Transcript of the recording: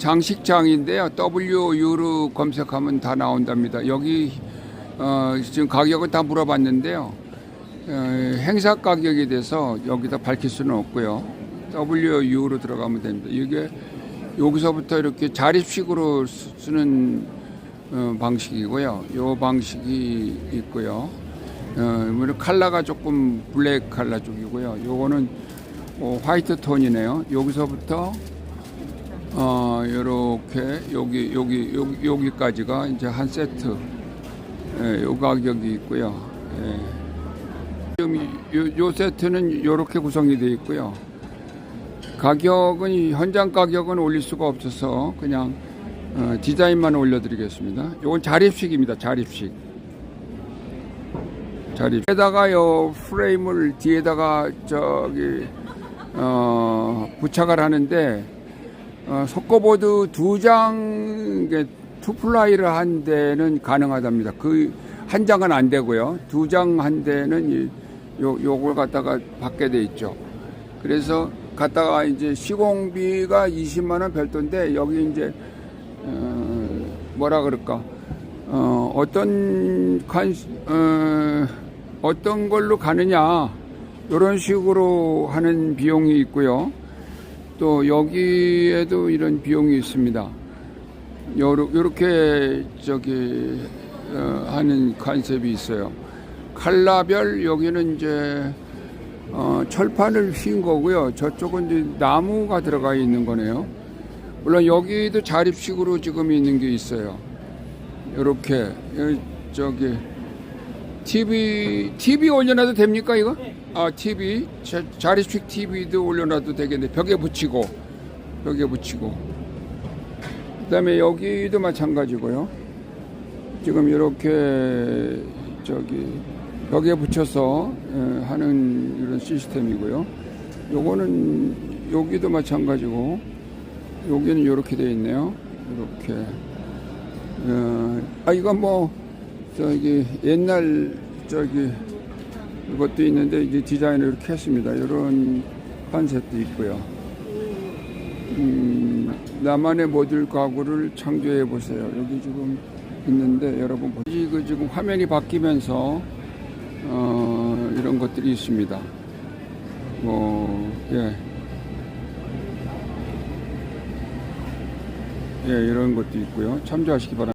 장식장인데요. WU로 검색하면 다 나온답니다. 여기 어, 지금 가격은 다 물어봤는데요. 어, 행사 가격이 돼서 여기다 밝힐 수는 없고요. WU로 들어가면 됩니다. 이게 여기서부터 이렇게 자립식으로 쓰- 쓰는 어, 방식이고요. 요 방식이 있고요. 어, 컬러가 조금 블랙 컬러 쪽이고요. 요거는 어, 화이트 톤이네요. 여기서부터 어, 요렇게 여기 여기 여기 여기까지가 이제 한 세트 예, 요 가격이 있고요. 예. 지금 요, 요 세트는 요렇게 구성이 되어 있고요. 가격은 현장 가격은 올릴 수가 없어서 그냥 어, 디자인만 올려드리겠습니다. 요건 자립식입니다. 자립식. 자립. 에다가 요 프레임을 뒤에다가 저기 어, 부착을 하는데 어, 속거보드 두 장 투플라이를 한 대는 가능하답니다. 그 한 장은 안 되고요. 두 장 한 대는 이, 요 요걸 갖다가 받게 돼 있죠. 그래서 갖다가 이제 시공비가 20만 원 별도인데 여기 이제 어, 뭐라 그럴까 어, 어떤 관 어, 어떤 걸로 가느냐 이런 식으로 하는 비용이 있고요. 또 여기에도 이런 비용이 있습니다. 요렇게 저기 어, 하는 컨셉이 있어요. 칼라별 여기는 이제 어, 철판을 휜 거고요. 저쪽은 이제 나무가 들어가 있는 거네요. 물론 여기도 자립식으로 지금 있는 게 있어요. 요렇게 여기 저기 TV TV 올려놔도 됩니까 이거? 아 TV 자, 자립식 TV도 올려놔도 되겠네. 벽에 붙이고 벽에 붙이고. 그다음에 여기도 마찬가지고요. 지금 이렇게 저기 벽에 붙여서 에, 하는 이런 시스템이고요. 요거는 여기도 마찬가지고 여기는 이렇게 되어 있네요. 이렇게. 어, 아 이건 뭐 저기 옛날 저기 이것도 있는데 이제 디자인을 이렇게 했습니다. 이런 컨셉도 있고요. 음, 나만의 모듈 가구를 창조해 보세요. 여기 지금 있는데 여러분 보시 그 지금 화면이 바뀌면서 어, 이런 것들이 있습니다. 뭐 예. 예, 이런 것도 있고요. 참조하시기 바랍니다.